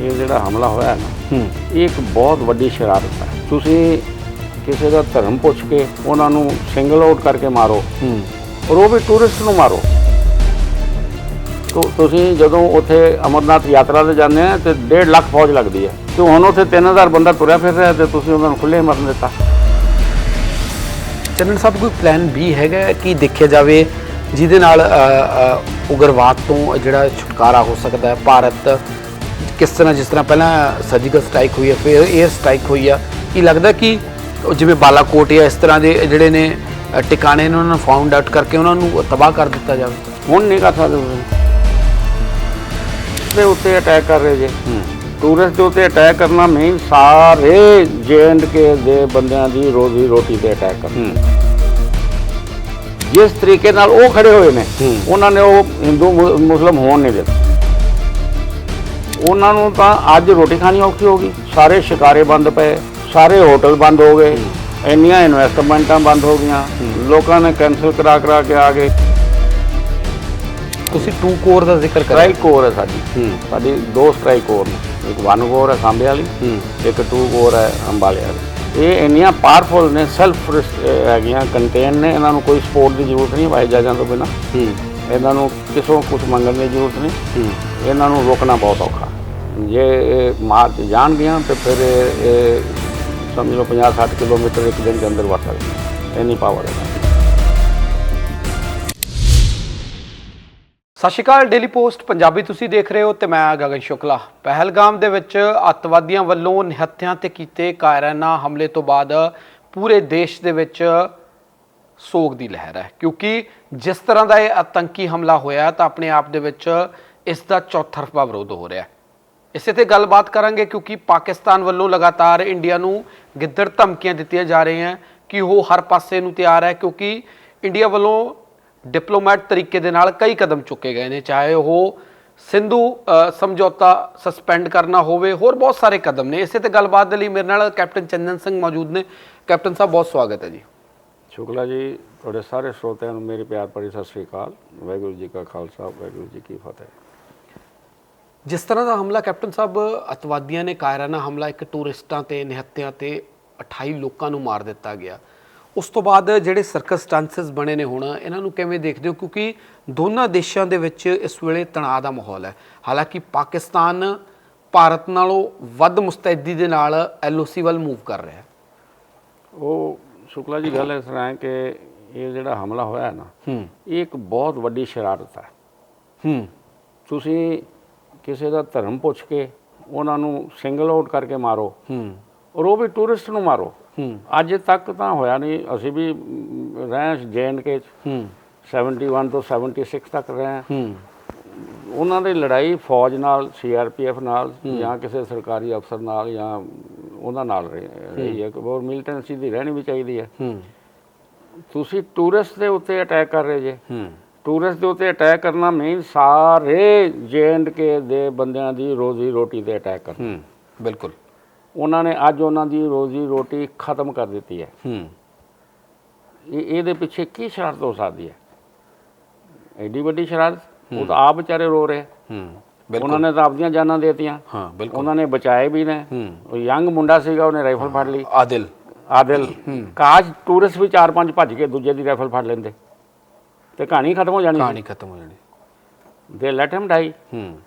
ਇਹ ਜਿਹੜਾ ਹਮਲਾ ਹੋਇਆ ਨਾ ਹੂੰ। ਇਹ ਇੱਕ ਬਹੁਤ ਵੱਡੀ ਸ਼ਰਾਰਤ ਹੈ। ਤੁਸੀਂ ਕਿਸੇ ਦਾ ਧਰਮ ਪੁੱਛ ਕੇ ਉਹਨਾਂ ਨੂੰ ਸਿੰਗਲ ਆਊਟ ਕਰਕੇ ਮਾਰੋ ਔਰ ਉਹ ਵੀ ਟੂਰਿਸਟ ਨੂੰ ਮਾਰੋ। ਤੋ ਤੁਸੀਂ ਜਦੋਂ ਉੱਥੇ ਅਮਰਨਾਥ ਯਾਤਰਾ ਤੇ ਜਾਂਦੇ ਆ ਤੇ 1.5 ਲੱਖ ਫੌਜ ਲੱਗਦੀ ਹੈ। ਤੇ ਹੁਣ ਉੱਥੇ 3000 ਬੰਦਾ ਤੁਰਿਆ ਫਿਰ ਰਿਹਾ ਤੇ ਤੁਸੀਂ ਉਹਨਾਂ ਨੂੰ ਖੁੱਲੇ ਮਰਨ ਦਿੱਤਾ। ਚੰਨਨ ਸਾਹਿਬ ਕੋਈ ਪਲਾਨ ਵੀ ਹੈਗਾ ਕਿ ਦੇਖਿਆ ਜਾਵੇ ਜਿਹਦੇ ਨਾਲ ਉਗਰਵਾਦ ਤੋਂ ਜਿਹੜਾ ਛੁਟਕਾਰਾ ਹੋ ਸਕਦਾ ਹੈ ਭਾਰਤ ਕਿਸ ਤਰ੍ਹਾਂ ਜਿਸ ਤਰ੍ਹਾਂ ਪਹਿਲਾਂ ਸਰਜੀਕਲ ਸਟ੍ਰਾਈਕ ਹੋਈ ਹੈ ਫਿਰ 에ਅਰ ਸਟ੍ਰਾਈਕ ਹੋਈ ਆ। ਕੀ ਲੱਗਦਾ ਕਿ ਜਿਵੇਂ ਬਾਲਾਕੋਟ ਜਾਂ ਇਸ ਤਰ੍ਹਾਂ ਦੇ ਜਿਹੜੇ ਨੇ ਟਿਕਾਣੇ ਨੇ ਉਹਨਾਂ ਨੂੰ ਫਾਊਂਡ ਆਊਟ ਕਰਕੇ ਉਹਨਾਂ ਨੂੰ ਤਬਾਹ ਕਰ ਦਿੱਤਾ ਜਾਵੇ? ਹੁਣ ਨਹੀਂ ਕਰ ਸਕਦੇ ਦੇ ਉੱਤੇ ਅਟੈਕ ਕਰ ਰਹੇ ਜੇ। ਟੂਰਿਸਟ ਦੇ ਉੱਤੇ ਅਟੈਕ ਕਰਨਾ ਨਹੀਂ ਸਾਰੇ ਕੇ ਦੇ ਬੰਦਿਆਂ ਦੀ ਰੋਜ਼ੀ ਰੋਟੀ ਤੇ ਅਟੈਕ ਕਰਨਾ। ਜਿਸ ਤਰੀਕੇ ਨਾਲ ਉਹ ਖੜੇ ਹੋਏ ਨੇ। ਉਹਨਾਂ ਨੇ ਉਹ ਹਿੰਦੂ ਮੁਸਲਮ ਹੋਣ ਨਹੀਂ ਦਿੱਤਾ। ਉਹਨਾਂ ਨੂੰ ਤਾਂ ਅੱਜ ਰੋਟੀ ਖਾਣੀ ਔਖੀ ਹੋ ਗਈ। ਸਾਰੇ ਸ਼ਿਕਾਰੇ ਬੰਦ ਪਏ ਸਾਰੇ ਹੋਟਲ ਬੰਦ ਹੋ ਗਏ ਇੰਨੀਆਂ ਇਨਵੈਸਟਮੈਂਟਾਂ ਬੰਦ ਹੋ ਗਈਆਂ ਲੋਕਾਂ ਨੇ ਕੈਨਸਲ ਕਰਾ ਕਰਾ ਕੇ ਆ ਗਏ। ਤੁਸੀਂ ਟੂ ਕੋਰ ਦਾ ਜ਼ਿਕਰ ਕਰਿਆ ਸਟ੍ਰਾਈਕ ਕੋਰ ਹੈ ਸਾਡੀ। ਸਾਡੀ ਦੋ ਸਟ੍ਰਾਈਕ ਕੋਰ ਨੇ। ਇੱਕ ਵਨ ਕੋਰ ਹੈ ਸਾਂਬੇ ਵਾਲੀ ਇੱਕ ਟੂ ਕੋਰ ਹੈ ਅੰਬਾਲੇ ਵਾਲੀ। ਇਹ ਇੰਨੀਆਂ ਪਾਵਰਫੁਲ ਨੇ ਸੈਲਫ ਹੈਗੀਆਂ ਕੰਟੇਨ ਨੇ ਇਹਨਾਂ ਨੂੰ ਕੋਈ ਸਪੋਰਟ ਦੀ ਜ਼ਰੂਰਤ ਨਹੀਂ ਹਵਾਈ ਜਹਾਜ਼ਾਂ ਤੋਂ ਬਿਨਾਂ। ਇਹਨਾਂ ਨੂੰ ਕਿਸੋਂ ਕੁਝ ਮੰਗਣ ਦੀ ਜ਼ਰੂਰਤ ਨਹੀਂ। ਇਹਨਾਂ ਨੂੰ ਰੋਕਣਾ ਬਹੁਤ ਔਖਾ। ਜੇ ਇਹ ਮਾਰ ਜਾਣਗੀਆਂ ਤੇ ਫਿਰ ਇਹ ਸਮਝ ਲਓ 50 60 ਕਿਲੋਮੀਟਰ ਇੱਕ ਦਿਨ ਦੇ ਅੰਦਰ ਵੜ ਸਕਦੇ। ਇੰਨੀ ਪਾਵਰ ਹੈ। ਸਤਿ ਸ਼੍ਰੀ ਅਕਾਲ ਡੇਲੀ ਪੋਸਟ ਪੰਜਾਬੀ ਤੁਸੀਂ ਦੇਖ ਰਹੇ ਹੋ ਤੇ ਮੈਂ ਗਗਨ ਸ਼ੁਕਲਾ। ਪਹਿਲਗਾਮ ਦੇ ਵਿੱਚ ਅੱਤਵਾਦੀਆਂ ਵੱਲੋਂ ਨਿਹੱਥਿਆਂ ਤੇ ਕੀਤੇ ਕਾਇਰਾਨਾ ਹਮਲੇ ਤੋਂ ਬਾਅਦ ਪੂਰੇ ਦੇਸ਼ ਦੇ ਵਿੱਚ ਸੋਗ ਦੀ ਲਹਿਰ ਹੈ। ਕਿਉਂਕਿ ਜਿਸ ਤਰ੍ਹਾਂ ਦਾ ਇਹ ਆਤੰਕੀ ਹਮਲਾ ਹੋਇਆ ਤਾਂ ਆਪਣੇ ਆਪ ਦੇ ਵਿੱਚ ਇਸ ਦਾ ਚੌਥਰਫਾ ਵਿਰੋਧ ਹੋ ਰਿਹਾ ਹੈ। ਇਸੇ ਤੇ ਗੱਲਬਾਤ ਕਰਾਂਗੇ ਕਿਉਂਕਿ ਪਾਕਿਸਤਾਨ ਵੱਲੋਂ ਲਗਾਤਾਰ ਇੰਡੀਆ ਨੂੰ ਗਿੱਦੜ ਧਮਕੀਆਂ ਦਿੱਤੀਆਂ ਜਾ ਰਹੀਆਂ ਕਿ ਉਹ ਹਰ ਪਾਸੇ ਨੂੰ ਤਿਆਰ ਹੈ ਕਿਉਂਕਿ ਇੰਡੀਆ ਵੱਲੋਂ ਡਿਪਲੋਮੈਟ ਤਰੀਕੇ ਦੇ ਨਾਲ ਕਈ ਕਦਮ ਚੁੱਕੇ ਗਏ ਨੇ, ਚਾਹੇ ਉਹ ਸਿੰਧੂ ਸਮਝੌਤਾ ਸਸਪੈਂਡ ਕਰਨਾ ਹੋਵੇ, ਹੋਰ ਬਹੁਤ ਸਾਰੇ ਕਦਮ ਨੇ। ਇਸੇ ਤੇ ਗੱਲਬਾਤ ਦੇ ਲਈ ਮੇਰੇ ਨਾਲ ਕੈਪਟਨ ਚੰਦਨ ਸਿੰਘ ਮੌਜੂਦ ਨੇ। ਕੈਪਟਨ ਸਾਹਿਬ, ਬਹੁਤ ਸਵਾਗਤ ਹੈ ਜੀ। ਸ਼ੁਕਲਾ ਜੀ, ਤੁਹਾਡੇ ਸਾਰੇ ਸਰੋਤਿਆਂ ਨੂੰ ਮੇਰੇ ਪਿਆਰ ਭਰੀ ਸਤਿ ਸ੍ਰੀ ਅਕਾਲ। ਵਾਹਿਗੁਰੂ ਜੀ ਕਾ ਖਾਲਸਾ, ਵਾਹਿਗੁਰੂ ਜੀ ਕੀ ਫਤਿਹ। ਜਿਸ ਤਰ੍ਹਾਂ ਦਾ ਹਮਲਾ ਕੈਪਟਨ ਸਾਹਿਬ ਅਤਵਾਦੀਆਂ ਨੇ ਕਾਇਰਾਨਾ ਹਮਲਾ ਇੱਕ ਟੂਰਿਸਟਾਂ ਤੇ ਨਿਹੱਤਿਆਂ ਤੇ 28 ਲੋਕਾਂ ਨੂੰ ਮਾਰ ਦਿੱਤਾ ਗਿਆ। ਉਸ ਤੋਂ ਬਾਅਦ ਜਿਹੜੇ ਸਰਕਸਟੈਂਸਸ ਬਣੇ ਨੇ ਹੁਣ ਇਹਨਾਂ ਨੂੰ ਕਿਵੇਂ ਦੇਖਦੇ ਹੋ? ਕਿਉਂਕਿ ਦੋਨਾਂ ਦੇਸ਼ਾਂ ਦੇ ਵਿੱਚ ਇਸ ਵੇਲੇ ਤਣਾਅ ਦਾ ਮਾਹੌਲ ਹੈ। ਹਾਲਾਂਕਿ ਪਾਕਿਸਤਾਨ ਭਾਰਤ ਨਾਲੋਂ ਵੱਧ ਮੁਸਤੈਦੀ ਦੇ ਨਾਲ ਐਲਓਸੀ ਵੱਲ ਮੂਵ ਕਰ ਰਿਹਾ ਹੈ। ਉਹ ਸ਼ੁਕਲਾ ਜੀ ਗੱਲ ਇਸ ਤਰ੍ਹਾਂ ਹੈ ਕਿ ਇਹ ਜਿਹੜਾ ਹਮਲਾ ਹੋਇਆ ਹੈ। ਨਾ ਇਹ ਇੱਕ ਬਹੁਤ ਵੱਡੀ ਸ਼ਰਾਰਤ ਹੈ। ਹੂੰ। ਤੁਸੀਂ ਕਿਸੇ ਦਾ ਧਰਮ ਪੁੱਛ ਕੇ ਉਹਨਾਂ ਨੂੰ ਸਿੰਗਲ ਆਊਟ ਕਰਕੇ ਮਾਰੋ। ਹੂੰ। ਔਰ ਉਹ ਵੀ ਟੂਰਿਸਟ ਨੂੰ ਮਾਰੋ। ਹੂੰ। ਅੱਜ ਤੱਕ ਤਾਂ ਹੋਇਆ ਨਹੀਂ। ਅਸੀਂ ਵੀ ਰਹੇ ਜੇਐਨਕੇ ਚ। ਹੂੰ। 71 ਤੋਂ 76 ਤੱਕ ਰਹੇ ਹਾਂ। ਹੂੰ ਉਹਨਾਂ ਦੀ ਲੜਾਈ ਫੌਜ ਨਾਲ ਸੀਆਰਪੀਐਫ ਨਾਲ ਜਾਂ ਕਿਸੇ ਸਰਕਾਰੀ ਅਫਸਰ ਨਾਲ ਜਾਂ ਉਹਨਾਂ ਨਾਲ ਰਹੀ ਹੈ। ਹੋਰ ਮਿਲੀਟੈਂਸੀ ਦੀ ਰਹਿਣੀ ਵੀ ਚਾਹੀਦੀ ਹੈ। ਹੂੰ। ਤੁਸੀਂ ਟੂਰਿਸਟ ਦੇ ਉੱਤੇ ਅਟੈਕ ਕਰ ਰਹੇ ਜੇ। ਹੂੰ। ਟੂਰਿਸਟ ਦੇ ਉੱਤੇ ਅਟੈਕ ਕਰਨਾ ਮੀਨ ਸਾਰੇ ਕੇ ਦੇ ਬੰਦਿਆਂ ਦੀ ਰੋਜ਼ੀ ਰੋਟੀ ਤੇ ਅਟੈਕ ਕਰਨਾ। ਹੂੰ ਬਿਲਕੁਲ। ਉਹਨਾਂ ਨੇ ਅੱਜ ਉਹਨਾਂ ਦੀ ਰੋਜ਼ੀ ਰੋਟੀ ਖਤਮ ਕਰ ਦਿੱਤੀ ਹੈ। ਹੂੰ। ਇਹ ਇਹਦੇ ਪਿੱਛੇ ਕੀ ਸ਼ਰਾਰਤ ਹੋ ਸਕਦੀ ਹੈ? ਐਡੀ ਵੱਡੀ ਸ਼ਰਾਰਤ? ਉਹ ਤਾਂ ਆਪ ਵਿਚਾਰੇ ਰੋ ਰਹੇ। ਹੂੰ ਉਹਨਾਂ ਬਿਲਕੁਲ ਨੇ ਤਾਂ ਆਪਦੀਆਂ ਜਾਨਾਂ ਦੇਤੀਆਂ। ਹਾਂ ਬਿਲਕੁਲ। ਉਹਨਾਂ ਨੇ ਬਚਾਏ ਵੀ ਨੇ। ਉਹ ਯੰਗ ਮੁੰਡਾ ਸੀਗਾ ਉਹਨੇ ਰਾਈਫਲ ਫੜ ਲਈ। ਆਦਿਲ। ਆਦਿਲ। ਕਾਸ਼ ਟੂਰਿਸਟ ਵੀ ਚਾਰ ਪੰਜ ਭੱਜ ਕੇ ਦੂਜੇ ਦੀ ਰਾਈਫਲ ਫੜ ਲੈਂਦੇ। ਤੇ ਕਹਾਣੀ ਖਤਮ ਹੋ ਜਾਣੀ ਕਹਾਣੀ ਖਤਮ ਹੋ ਜਾਣੀ। ਦੇ ਲੈਟ ਹਿਮ ਡਾਈ ਹੂੰ।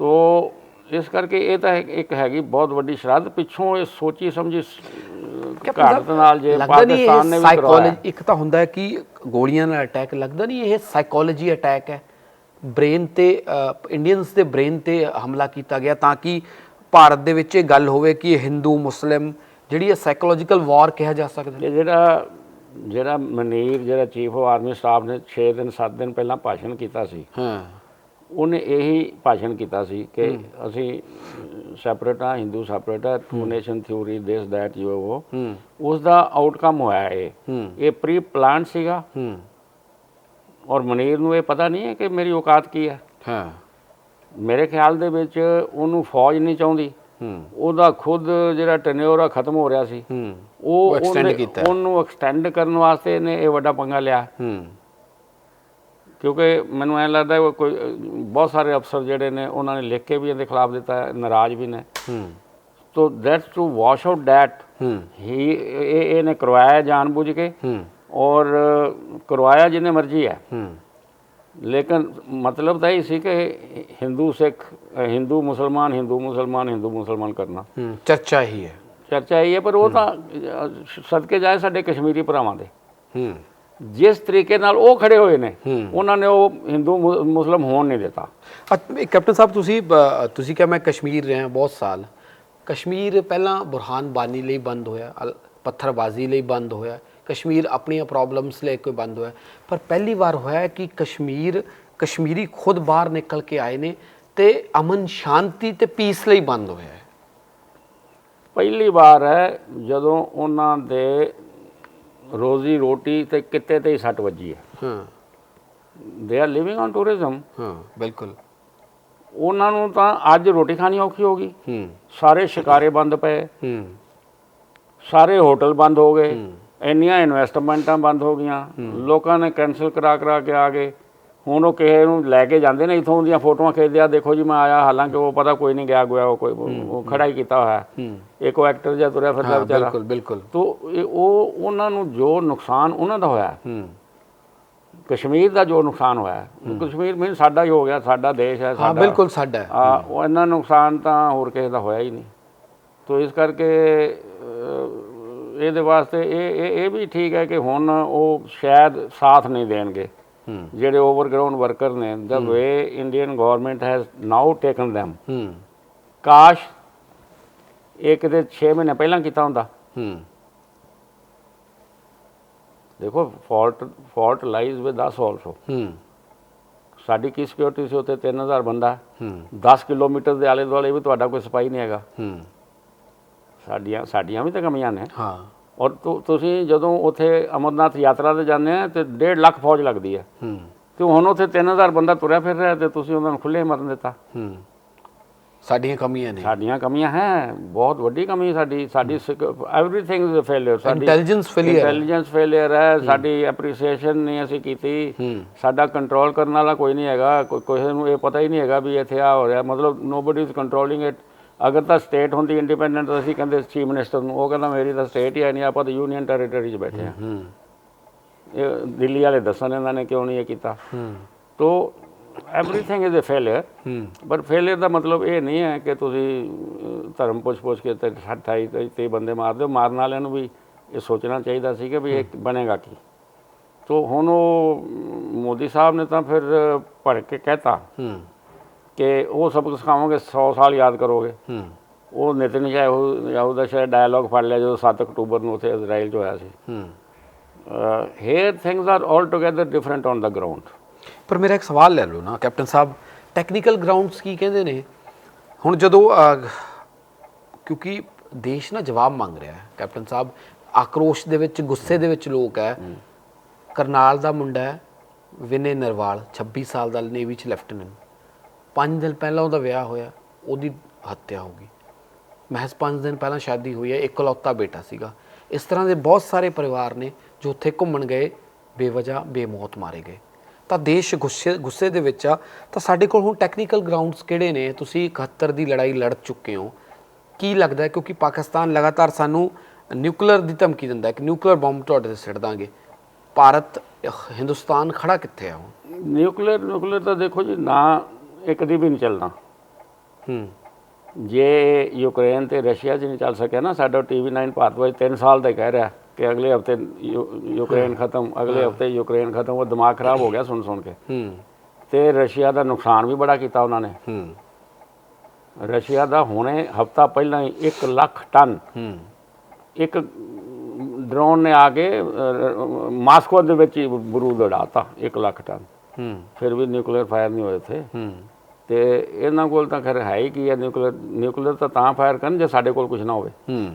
ਤੋ ਇਸ ਕਰਕੇ ਇਹ ਤਾਂ ਇੱਕ- ਇੱਕ ਹੈਗੀ ਬਹੁਤ ਵੱਡੀ ਸ਼ਰਾਰਤ ਪਿੱਛੋਂ ਇਹ ਸੋਚੀ ਸਮਝੀ ਘਾਟ ਨਾਲ ਜੇ ਲੱਗਦਾ ਨਹੀਂ ਇਹ ਪਾਕਿਸਤਾਨ ਨੇ ਵੀ ਕਰਵਾਇਆ। ਸਾਈਕੋਲੋਜੀ ਇੱਕ ਤਾਂ ਹੁੰਦਾ ਹੈ ਕਿ ਗੋਲੀਆਂ ਨਾਲ ਅਟੈਕ ਲੱਗਦਾ ਨਹੀਂ ਇਹ ਸਾਈਕੋਲੋਜੀ ਅਟੈਕ ਹੈ। ਬ੍ਰੇਨ ਤੇ ਇੰਡੀਅਨਸ ਦੇ ਬ੍ਰੇਨ ਤੇ ਹਮਲਾ ਕੀਤਾ ਗਿਆ ਤਾਂ ਕਿ ਭਾਰਤ ਦੇ ਵਿੱਚ ਇਹ ਗੱਲ ਹੋਵੇ ਕਿ ਹਿੰਦੂ ਮੁਸਲਿਮ ਜਿਹੜੀ ਇਹ ਸਾਈਕੋਲੋਜੀਕਲ ਵਾਰ ਕਿਹਾ ਜਾ ਸਕਦਾ ਇਹ ਜਿਹੜਾ ਜਿਹੜਾ ਮਨੀਰ ਜਿਹੜਾ ਚੀਫ ਆਫ ਆਰਮੀ ਸਟਾਫ ਨੇ 6 ਦਿਨ 7 ਦਿਨ ਪਹਿਲਾਂ ਭਾਸ਼ਣ ਕੀਤਾ ਸੀ ਹਾਂ। ਉਹਨੇ ਇਹੀ ਭਾਸ਼ਣ ਕੀਤਾ ਸੀ ਕਿ ਅਸੀਂ ਸੈਪਰੇਟ ਆ ਹਿੰਦੂ ਸੈਪਰੇਟ ਆ two nation theory this that you ਉਹ। ਉਸ ਦਾ ਆਊਟਕਮ ਹੋਇਆ ਇਹ। ਇਹ ਪ੍ਰੀ ਪਲਾਨ ਸੀਗਾ। ਹੂੰ। ਔਰ ਮਨੀਰ ਨੂੰ ਇਹ ਪਤਾ ਨਹੀਂ ਹੈ ਕਿ ਮੇਰੀ ਔਕਾਤ ਕੀ ਹੈ। ਹਾਂ। ਮੇਰੇ ਖਿਆਲ ਦੇ ਵਿੱਚ ਉਹਨੂੰ ਫੌਜ ਨਹੀਂ ਚਾਹੁੰਦੀ। ਉਹਦਾ ਖੁਦ ਜਿਹੜਾ ਟੈਨਿਓਰ ਆ ਖਤਮ ਹੋ ਰਿਹਾ ਸੀ। ਉਹ ਉਹਨੇ- ਕੀਤਾ। ਉਹਨੂੰ ਐਕਸਟੈਂਡ ਕਰਨ ਵਾਸਤੇ ਇਹਨੇ ਇਹ ਵੱਡਾ ਪੰਗਾ ਲਿਆ। ਕਿਉਂਕਿ ਮੈਨੂੰ ਐਂ ਲੱਗਦਾ ਕੋਈ ਬਹੁਤ ਸਾਰੇ ਅਫਸਰ ਜਿਹੜੇ ਨੇ ਉਹਨਾਂ ਨੇ ਲਿਖ ਕੇ ਵੀ ਇਹਦੇ ਖਿਲਾਫ ਦਿੱਤਾ ਨਾਰਾਜ਼ ਵੀ ਨੇ। ਹੂੰ। ਤੋ that's to wash out that ਹੂੰ। ਇਹ ਇਹਨੇ ਕਰਵਾਇਆ ਜਾਣਬੁੱਝ ਕੇ। ਹੂੰ। ਔਰ ਕਰਵਾਇਆ ਜਿੰਨੇ ਮਰਜ਼ੀ ਹੈ। ਹੂੰ ਲੇਕਿਨ ਮਤਲਬ ਤਾਂ ਇਹ ਸੀ ਕਿ ਹਿੰਦੂ ਸਿੱਖ ਅ, ਹਿੰਦੂ ਮੁਸਲਮਾਨ ਹਿੰਦੂ ਮੁਸਲਮਾਨ ਹਿੰਦੂ ਮੁਸਲਮਾਨ ਕਰਨਾ। ਹੂੰ ਚਰਚਾ ਹੀ ਹੈ। ਚਰਚਾ ਇਹ ਹੈ ਪਰ ਉਹ ਤਾਂ ਸਦਕੇ ਜਾਏ ਸਾਡੇ ਕਸ਼ਮੀਰੀ ਭਰਾਵਾਂ ਦੇ। ਹੂੰ। ਜਿਸ ਤਰੀਕੇ ਨਾਲ ਉਹ ਖੜੇ ਹੋਏ ਨੇ ਹੂੰ। ਉਹਨਾਂ ਨੇ ਉਹ ਹਿੰਦੂ ਮੁਸਲਮ ਹੋਣ ਨਹੀਂ ਦਿੱਤਾ। ਕੈਪਟਨ ਸਾਹਿਬ ਤੁਸੀਂ ਤੁਸੀਂ ਕਿਹਾ ਮੈਂ ਕਸ਼ਮੀਰ ਰਿਹਾ ਬਹੁਤ ਸਾਲ। ਕਸ਼ਮੀਰ ਪਹਿਲਾਂ ਬੁਰਹਾਨ ਬਾਨੀ ਲਈ ਬੰਦ ਹੋਇਆ ਪੱਥਰਬਾਜ਼ੀ ਲਈ ਬੰਦ ਹੋਇਆ। ਕਸ਼ਮੀਰ ਆਪਣੀਆਂ ਪ੍ਰੋਬਲਮਸ ਲੈ ਕੇ ਬੰਦ ਹੋਇਆ। ਪਰ ਪਹਿਲੀ ਵਾਰ ਹੋਇਆ ਕਿ ਕਸ਼ਮੀਰ ਕਸ਼ਮੀਰੀ ਖੁਦ ਬਾਹਰ ਨਿਕਲ ਕੇ ਆਏ ਨੇ ਤੇ ਅਮਨ ਸ਼ਾਂਤੀ ਤੇ ਪੀਸ ਲਈ ਬੰਦ ਹੋਇਆ ਹੈ। ਪਹਿਲੀ ਵਾਰ ਹੈ ਜਦੋਂ ਉਹਨਾਂ ਦੇ ਰੋਜ਼ੀ ਰੋਟੀ ਤੇ ਕਿਤੇ ਤੇ ਹੀ ਸੱਟ ਵੱਜੀ ਹੈ। ਹਾਂ। They are living on tourism ਹਾਂ ਬਿਲਕੁਲ। ਉਹਨਾਂ ਨੂੰ ਤਾਂ ਅੱਜ ਰੋਟੀ ਖਾਣੀ ਔਖੀ ਹੋ ਗਈ। ਹੂੰ। ਸਾਰੇ ਸ਼ਿਕਾਰੇ ਬੰਦ ਪਏ। ਹੂੰ। ਸਾਰੇ ਹੋਟਲ ਬੰਦ ਹੋ ਗਏ। ਇੰਨੀਆਂ ਇਨਵੈਸਟਮੈਂਟਾਂ ਬੰਦ ਹੋ ਗਈਆਂ। ਲੋਕਾਂ ਨੇ ਕੈਨਸਲ ਕਰਾ ਕਰਾ ਕੇ ਆ ਗਏ। ਹੁਣ ਉਹ ਕਿਸੇ ਨੂੰ ਲੈ ਕੇ ਜਾਂਦੇ ਨੇ ਇਥੋਂ ਦੀਆਂ ਫੋਟੋਆਂ ਖਿੱਚਦੇ ਆ ਦੇਖੋ ਜੀ ਮੈਂ ਆਇਆ ਹਾਲਾਂਕਿ ਉਹ ਪਤਾ ਕੋਈ ਨਹੀਂ ਗਿਆ ਗਿਆ ਉਹ ਕੋਈ ਉਹ ਖੜਾ ਹੀ ਕੀਤਾ ਹੋਇਆ ਹੈ। ਹੂੰ। ਇੱਕ ਉਹ ਐਕਟਰ ਜਿਹਾ ਤੁਰਿਆ ਫਿਰਦਾ ਹਾਂ ਵਿਚਾਰਾ। ਬਿਲਕੁਲ ਬਿਲਕੁਲ। ਤੋ ਉਹ ਉਹਨਾਂ ਨੂੰ ਜੋ ਨੁਕਸਾਨ ਉਹਨਾਂ ਦਾ ਹੋਇਆ ਹੂੰ। ਕਸ਼ਮੀਰ ਦਾ ਜੋ ਨੁਕਸਾਨ ਹੋਇਆ ਹੈ, ਕਸ਼ਮੀਰ ਮੀਨ ਸਾਡਾ ਹੀ ਹੋ ਗਿਆ ਸਾਡਾ ਦੇਸ਼ ਹੈ ਹਾਂ ਸਾਡਾ ਬਿਲਕੁਲ ਸਾਡਾ ਹੈ। ਆ ਉਹ ਇੰਨਾ ਨੁਕਸਾਨ ਤਾਂ ਹੋਰ ਕਿਸੇ ਦਾ ਹੋਇਆ ਹੀ ਨਹੀਂ। ਤੋ ਇਸ ਕਰਕੇ ਇਹਦੇ ਵਾਸਤੇ ਇਹ ਇਹ ਇਹ ਵੀ ਠੀਕ ਹੈ ਕਿ ਹੁਣ ਉਹ ਸ਼ਾਇਦ ਸਾਥ ਨਹੀਂ ਦੇਣਗੇ। ਜਿਹੜੇ ਓਵਰਗਰਾਉਂਡ ਵਰਕਰ ਨੇ the way Indian government has now taken them ਕਾਸ਼ ਇਹ ਕਿਤੇ 6 ਮਹੀਨੇ ਪਹਿਲਾਂ ਕੀਤਾ ਹੁੰਦਾ। ਹੂੰ। ਦੇਖੋ fault fault lies with us also ਹੂੰ। ਸਾਡੀ ਕੀ ਸਿਕਿਉਰਿਟੀ ਸੀ ਉੱਥੇ? 3000 ਬੰਦਾ। ਹੂੰ। 10 ਕਿਲੋਮੀਟਰ ਦੇ ਆਲੇ ਦੁਆਲੇ ਵੀ ਤੁਹਾਡਾ ਕੋਈ ਸਿਪਾਹੀ ਨਹੀਂ ਹੈਗਾ। ਹੂੰ। ਸਾਡੀਆਂ ਸਾਡੀਆਂ ਵੀ ਤਾਂ ਕਮੀਆਂ ਨੇ। ਹਾਂ। ਔਰ ਤੁਸੀਂ ਜਦੋਂ ਉੱਥੇ ਅਮਰਨਾਥ ਯਾਤਰਾ ਤੇ ਜਾਂਦੇ ਆ ਤੇ 1.5 ਲੱਖ ਫੌਜ ਲੱਗਦੀ ਹੈ ਹੂੰ। ਤੇ ਹੁਣ ਉੱਥੇ 3000 ਬੰਦਾ ਤੁਰਿਆ ਫਿਰ ਰਿਹਾ ਤੇ ਤੁਸੀਂ ਉਹਨਾਂ ਨੂੰ ਖੁੱਲੇ ਮਰਨ ਦਿੱਤਾ। ਹੂੰ। ਸਾਡੀਆਂ ਕਮੀਆਂ ਨੇ। ਸਾਡੀਆਂ ਕਮੀਆਂ ਹੈ ਬਹੁਤ ਵੱਡੀ ਕਮੀ ਸਾਡੀ ਸਾਡੀ ਐਵਰੀਥਿੰਗ ਇਜ਼ ਅ ਫੇਲਿਅਰ ਸਾਡੀ ਇੰਟੈਲੀਜੈਂਸ ਫੇਲਿਅਰ ਇੰਟੈਲੀਜੈਂਸ ਫੇਲਿਅਰ ਹੈ ਸਾਡੀ ਐਪਰੀਸੀਏਸ਼ਨ ਨਹੀਂ ਅਸੀਂ ਕੀਤੀ। ਸਾਡਾ ਕੰਟਰੋਲ ਕਰਨ ਵਾਲਾ ਕੋਈ ਨਹੀਂ ਹੈਗਾ। ਕੋਈ ਕਿਸੇ ਨੂੰ ਇਹ ਪਤਾ ਹੀ ਨਹੀਂ ਹੈਗਾ ਵੀ ਇੱਥੇ ਆ ਹੋ ਰਿਹਾ। ਮਤਲਬ ਨੋਬਡੀ ਇਜ਼ ਕੰਟਰੋਲਿੰਗ ਇਟ ਅਗਰ ਤਾਂ ਸਟੇਟ ਹੁੰਦੀ ਇੰਡੀਪੈਂਡੈਂਟ ਅਸੀਂ ਕਹਿੰਦੇ ਚੀਫ ਮਿਨਿਸਟਰ ਨੂੰ ਉਹ ਕਹਿੰਦਾ ਮੇਰੀ ਤਾਂ ਸਟੇਟ ਹੀ ਹੈ ਨਹੀਂ ਆਪਾਂ ਤਾਂ ਯੂਨੀਅਨ ਟੈਰੀਟਰੀ 'ਚ ਬੈਠੇ ਆ ਹੂੰ ਇਹ ਦਿੱਲੀ ਵਾਲੇ ਦੱਸਣ ਇਹਨਾਂ ਨੇ ਕਿਉਂ ਨਹੀਂ ਇਹ ਕੀਤਾ। ਹੂੰ। ਤੋ ਐਵਰੀਥਿੰਗ ਇਜ਼ ਅ ਫੇਲਿਅਰ ਹੂੰ। ਪਰ ਫੇਲਿਅਰ ਦਾ ਮਤਲਬ ਇਹ ਨਹੀਂ ਹੈ ਕਿ ਤੁਸੀਂ ਧਰਮ ਪੁੱਛ ਪੁੱਛ ਕੇ ਤੇ 28 ਤੇ ਬੰਦੇ ਮਾਰ ਦਿਓ। ਮਾਰਨ ਵਾਲਿਆਂ ਨੂੰ ਵੀ ਇਹ ਸੋਚਣਾ ਚਾਹੀਦਾ ਸੀ ਕਿ ਵੀ ਇਹ ਬਣੇਗਾ ਕੀ। ਤੋ ਹੁਣ ਉਹ ਮੋਦੀ ਸਾਹਿਬ ਨੇ ਤਾਂ ਫਿਰ ਭੜ ਕੇ ਕਹਿਤਾ। ਹੂੰ। ਕਿ ਉਹ ਸਬਕ ਸਿਖਾਵਾਂਗੇ 100 ਸਾਲ ਯਾਦ ਕਰੋਗੇ। ਹੂੰ। ਉਹ ਨਿਤਨ ਯਾਹੂ ਯਾਹੂ ਦਾ ਸ਼ਾਇਦ ਡਾਇਲੌਗ ਫੜ ਲਿਆ ਜਦੋਂ 7 ਅਕਤੂਬਰ ਨੂੰ ਉੱਥੇ ਇਜ਼ਰਾਈਲ 'ਚ ਹੋਇਆ ਸੀ। ਹੂੰ। Here things are all together different on the ground ਪਰ ਮੇਰਾ ਇੱਕ ਸਵਾਲ ਲੈ ਲਓ ਨਾ ਕੈਪਟਨ ਸਾਹਿਬ ਟੈਕਨੀਕਲ ਗਰਾਊਂਡਸ ਕੀ ਕਹਿੰਦੇ ਨੇ? ਹੁਣ ਜਦੋਂ ਕਿਉਂਕਿ ਦੇਸ਼ ਨਾ ਜਵਾਬ ਮੰਗ ਰਿਹਾ ਹੈ ਕੈਪਟਨ ਸਾਹਿਬ ਆਕਰੋਸ਼ ਦੇ ਵਿੱਚ ਗੁੱਸੇ ਦੇ ਵਿੱਚ ਲੋਕ ਹੈ। ਕਰਨਾਲ ਦਾ ਮੁੰਡਾ ਹੈ ਵਿਨੇ ਨਰਵਾਲ 26 ਸਾਲ ਦਾ ਨੇਵੀ ਚ ਲੈਫਟੀਨੈਂਟ ਪੰਜ ਦਿਨ ਪਹਿਲਾਂ ਉਹਦਾ ਵਿਆਹ ਹੋਇਆ, ਉਹਦੀ ਹੱਤਿਆ ਹੋ ਗਈ। ਮਹਿਜ਼ 5 ਦਿਨ ਪਹਿਲਾਂ ਸ਼ਾਦੀ ਹੋਈ ਹੈ, ਇਕਲੌਤਾ ਬੇਟਾ ਸੀਗਾ। ਇਸ ਤਰ੍ਹਾਂ ਦੇ ਬਹੁਤ ਸਾਰੇ ਪਰਿਵਾਰ ਨੇ ਜੋ ਉੱਥੇ ਘੁੰਮਣ ਗਏ, ਬੇਵਜ੍ਹਾ ਬੇਮੌਤ ਮਾਰੇ ਗਏ। ਤਾਂ ਦੇਸ਼ ਗੁੱਸੇ ਗੁੱਸੇ ਦੇ ਵਿੱਚ ਆ, ਤਾਂ ਸਾਡੇ ਕੋਲ ਹੁਣ ਟੈਕਨੀਕਲ ਗਰਾਊਂਡਸ ਕਿਹੜੇ ਨੇ? ਤੁਸੀਂ 71 ਦੀ ਲੜਾਈ ਲੜ ਚੁੱਕੇ ਹੋ। ਕੀ ਲੱਗਦਾ ਕਿਉਂਕਿ ਪਾਕਿਸਤਾਨ ਲਗਾਤਾਰ ਸਾਨੂੰ ਨਿਊਕਲੀਅਰ ਦੀ ਧਮਕੀ ਦਿੰਦਾ ਹੈ ਕਿ ਨਿਊਕਲੀਅਰ ਬੰਬ ਤੁਹਾਡੇ ਤੇ ਸਿੱਟ ਦਾਂਗੇ। ਭਾਰਤ ਹਿੰਦੁਸਤਾਨ ਖੜਾ ਕਿੱਥੇ ਆ ਹੁਣ? ਨਿਊਕਲੀਅਰ ਨਿਊਕਲੀਅਰ ਤਾਂ ਦੇਖੋ ਜੀ, ਨਾ ਇੱਕ ਦੀ ਵੀ ਨਹੀਂ ਚੱਲਣਾ। ਹੂੰ। ਜੇ ਯੂਕਰੇਨ ਤੇ ਰਸ਼ੀਆ 'ਚ ਨਹੀਂ ਚੱਲ ਸਕਿਆ ਨਾ ਸਾਡਾ ਟੀਵੀ 9 ਭਾਰਤ ਵਿੱਚ 3 ਸਾਲ ਦਾ ਕਹਿ ਰਿਹਾ ਕਿ ਅਗਲੇ ਹਫ਼ਤੇ ਯੂਕਰੇਨ ਖਤਮ ਅਗਲੇ ਹਫ਼ਤੇ ਯੂਕਰੇਨ ਖਤਮ ਉਹ ਦਿਮਾਗ ਖਰਾਬ ਹੋ ਗਿਆ ਸੁਣ ਸੁਣ ਕੇ। ਹੂੰ। ਤੇ ਰਸ਼ੀਆ ਦਾ ਨੁਕਸਾਨ ਵੀ ਬੜਾ ਕੀਤਾ ਉਹਨਾਂ ਨੇ। ਹੂੰ। ਰਸ਼ੀਆ ਦਾ ਹੁਣੇ ਹਫਤਾ ਪਹਿਲਾਂ ਹੀ 1 ਲੱਖ ਟਨ। ਹੂੰ। ਇੱਕ ਡਰੋਨ ਨੇ ਆ ਕੇ ਮਾਸਕੋ ਦੇ ਵਿੱਚ ਹੀ ਬਰੂਦ ਉਡਾਤਾ 1 ਲੱਖ ਟਨ। ਹੂੰ। ਫਿਰ ਵੀ ਨਿਊਕਲੀਅਰ ਫਾਇਰ ਨਹੀਂ ਹੋਏ ਥੇ ਹੂੰ। ਤੇ ਇਹਨਾਂ ਕੋਲ ਤਾਂ ਖੈਰ ਹੈ ਹੀ ਕੀ ਹੈ ਨਿਊਕਲੀਅਰ ਨਿਊਕਲੀਅਰ ਤਾਂ ਤਾਂ ਫਾਇਰ ਕਰਨ ਜੇ ਸਾਡੇ ਕੋਲ ਕੁਝ ਨਾ ਹੋਵੇ। ਹੂੰ।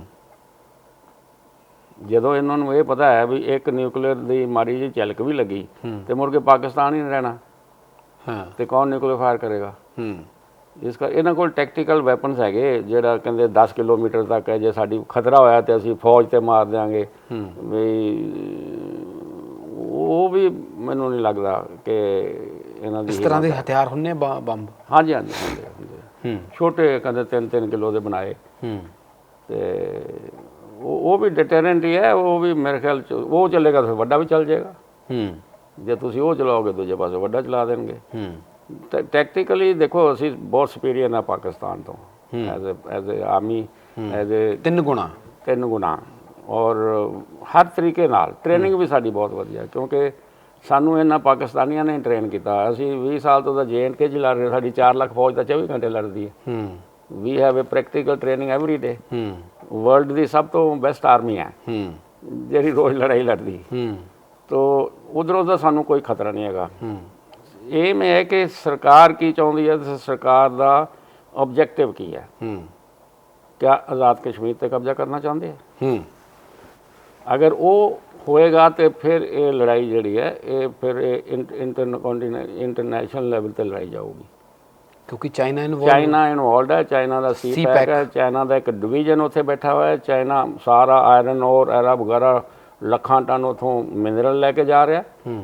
ਜਦੋਂ ਇਹਨਾਂ ਨੂੰ ਇਹ ਪਤਾ ਹੈ ਵੀ ਇੱਕ ਨਿਊਕਲੀਅਰ ਦੀ ਮਾੜੀ ਜਿਹੀ ਝਲਕ ਵੀ ਲੱਗੀ। ਤੇ ਮੁੜ ਕੇ ਪਾਕਿਸਤਾਨ ਹੀ ਨਹੀਂ ਰਹਿਣਾ ਹਾਂ। ਤੇ ਕੌਣ ਨਿਊਕਲੀਅਰ ਫਾਇਰ ਕਰੇਗਾ? ਹੂੰ। ਇਸ ਕਰ ਇਹਨਾਂ ਕੋਲ ਟੈਕਟੀਕਲ ਵੈਪਨਸ ਹੈਗੇ ਜਿਹੜਾ ਕਹਿੰਦੇ 10 ਕਿਲੋਮੀਟਰ ਤੱਕ ਹੈ ਜੇ ਸਾਡੀ ਖਤਰਾ ਹੋਇਆ ਤੇ ਅਸੀਂ ਫੌਜ ਤੇ ਮਾਰ ਦਿਆਂਗੇ। ਹੂੰ। ਵੀ ਉਹ ਵੀ ਮੈਨੂੰ ਨਹੀਂ ਲੱਗਦਾ ਕਿ ਇਹਨਾਂ ਦੀ ਇਸ ਤਰ੍ਹਾਂ ਦੇ ਹਥਿਆਰ ਹੁੰਨੇ ਬੰਬ? ਹਾਂਜੀ ਹਾਂਜੀ ਹੁੰਦੇ ਹੁੰਦੇ। ਹੂੰ। ਛੋਟੇ ਕਹਿੰਦੇ 3-3 ਕਿਲੋ ਦੇ ਬਣਾਏ। ਹੂੰ। ਤੇ ਉਹ ਉਹ ਵੀ ਡਿਟਰੈਂਟ ਹੀ ਹੈ ਉਹ ਵੀ ਮੇਰੇ ਖਿਆਲ ਚ ਉਹ ਚੱਲੇਗਾ ਤਾਂ ਵੱਡਾ ਵੀ ਚੱਲ ਜਾਏਗਾ। ਹੂੰ। ਜੇ ਤੁਸੀਂ ਉਹ ਚਲਾਓਗੇ ਦੂਜੇ ਪਾਸੇ ਵੱਡਾ ਚਲਾ ਦੇਣਗੇ। ਹੂੰ। ਟੈਕਟੀਕਲੀ ਦੇਖੋ ਅਸੀਂ ਬਹੁਤ ਸੁਪੀਰੀਅਰ ਆ ਪਾਕਿਸਤਾਨ ਤੋਂ। As as a army as a ਤਿੰਨ ਗੁਣਾ। ਤਿੰਨ ਗੁਣਾ। ਔਰ ਹਰ ਤਰੀਕੇ ਨਾਲ ਟ੍ਰੇਨਿੰਗ ਵੀ ਸਾਡੀ ਬਹੁਤ ਵਧੀਆ ਕਿਉਂਕਿ ਸਾਨੂੰ ਇਹਨਾਂ ਪਾਕਿਸਤਾਨੀਆਂ ਨੇ ਟ੍ਰੇਨ ਕੀਤਾ। ਅਸੀਂ 20 ਸਾਲ ਤੋਂ ਤਾਂ ਕੇ ਚ ਲੜ ਰਹੇ ਸਾਡੀ 4 ਲੱਖ ਫੌਜ ਤਾਂ 24 ਘੰਟੇ ਲੜਦੀ ਹੈ। ਹੂੰ। We have a practical training every day ਹੂੰ। ਵਰਲਡ ਦੀ ਸਭ ਤੋਂ ਬੈਸਟ ਆਰਮੀ ਹੈ। ਹੂੰ। ਜਿਹੜੀ ਰੋਜ਼ ਲੜਾਈ ਲੜਦੀ। ਹੂੰ। ਤੋ ਉਧਰੋਂ ਦਾ ਸਾਨੂੰ ਕੋਈ ਖਤਰਾ ਨਹੀਂ ਹੈਗਾ। ਹੂੰ। ਇਹ ਮੈਂ ਹੈ ਕਿ ਸਰਕਾਰ ਕੀ ਚਾਹੁੰਦੀ ਹੈ ਸਰਕਾਰ ਦਾ ਆਬਜੈਕਟਿਵ ਕੀ ਹੈ? ਹੂੰ। ਕਿਆ ਆਜ਼ਾਦ ਕਸ਼ਮੀਰ ਤੇ ਕਬਜ਼ਾ ਕਰਨਾ ਚਾਹੁੰਦੇ ਹੈ ਹੂੰ। ਅਗਰ ਉਹ ਹੋਏਗਾ ਤੇ ਫਿਰ ਇਹ ਲੜਾਈ ਜਿਹੜੀ ਹੈ ਇਹ ਫਿਰ ਇੰਟਰਨੈਸ਼ਨਲ ਲੈਵਲ ਤੇ ਲੜਾਈ ਜਾਊਗੀ। ਕਿਉਂਕਿ ਚਾਈਨਾ ਇਨਵੋਲਵ ਚਾਈਨਾ ਇਨਵੋਲਡ ਹੈ ਚਾਈਨਾ ਦਾ ਸੀ ਪੈਕ ਹੈ ਚਾਈਨਾ ਦਾ ਇੱਕ ਡਿਵੀਜ਼ਨ ਉੱਥੇ ਬੈਠਾ ਹੋਇਆ ਹੈ ਚਾਈਨਾ ਸਾਰਾ ਆਇਰਨ ਔਰ ਐਰਾ ਵਗੈਰਾ ਲੱਖਾਂ ਟਨ ਉਥੋਂ ਮਿਨਰਲ ਲੈ ਕੇ ਜਾ ਰਿਹਾ ਹੂੰ।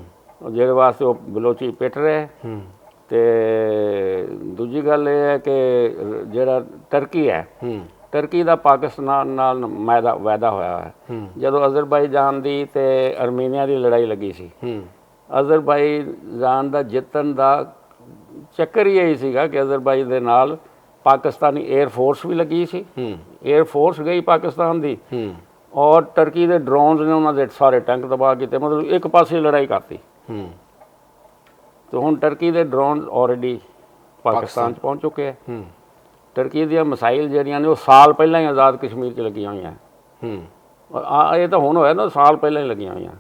ਜਿਹਦੇ ਵਾਸਤੇ ਉਹ ਬਲੋਚੀ ਪਿੱਟ ਰਹੇ ਹੂੰ। ਤੇ ਦੂਜੀ ਗੱਲ ਇਹ ਹੈ ਕਿ ਜਿਹੜਾ ਟਰਕੀ ਹੈ ਹੂੰ। ਟਰਕੀ ਦਾ ਪਾਕਿਸਤਾਨ ਨਾਲ ਵਾਅਦਾ ਵਾਅਦਾ ਹੋਇਆ ਹੈ। ਜਦੋਂ ਅਜ਼ਰਬਾਈਜਾਨ ਦੀ ਤੇ ਅਰਮੀਨੀਆ ਦੀ ਲੜਾਈ ਲੱਗੀ ਸੀ। ਅਜ਼ਰਬਾਈਜਾਨ ਦਾ ਜਿੱਤਣ ਦਾ ਚੱਕਰ ਹੀ ਇਹ ਸੀਗਾ ਕਿ ਅਜ਼ਰਬਾਈ ਦੇ ਨਾਲ ਪਾਕਿਸਤਾਨੀ 에ਅਰ ਫੋਰਸ ਵੀ ਲੱਗੀ ਸੀ। 에ਅਰ ਫੋਰਸ ਗਈ ਪਾਕਿਸਤਾਨ ਦੀ। ਔਰ ਟਰਕੀ ਦੇ ਡਰੋਨਸ ਨੇ ਉਹਨਾਂ ਦੇ ਸਾਰੇ ਟੈਂਕ ਤਬਾਹ ਕੀਤੇ ਮਤਲਬ ਇੱਕ ਪਾਸੇ ਲੜਾਈ ਕਰਤੀ। ਤੇ ਹੁਣ ਟਰਕੀ ਦੇ ਡਰੋਨ ਆਲਰੇਡੀ ਪਾਕਿਸਤਾਨ ਚ ਪਹੁੰਚ ਚੁੱਕੇ ਹੂੰ। ਟਰਕੀ ਦੀਆਂ ਮਿਸਾਈਲ ਜਿਹੜੀਆਂ ਨੇ ਉਹ ਸਾਲ ਪਹਿਲਾਂ ਹੀ ਆਜ਼ਾਦ ਕਸ਼ਮੀਰ 'ਚ ਲੱਗੀਆਂ ਹੋਈਆਂ। ਹੂੰ। ਔਰ ਆ ਇਹ ਤਾਂ ਹੁਣ ਹੋਇਆ ਨਾ ਸਾਲ ਪਹਿਲਾਂ ਹੀ ਲੱਗੀਆਂ ਹੋਈਆਂ।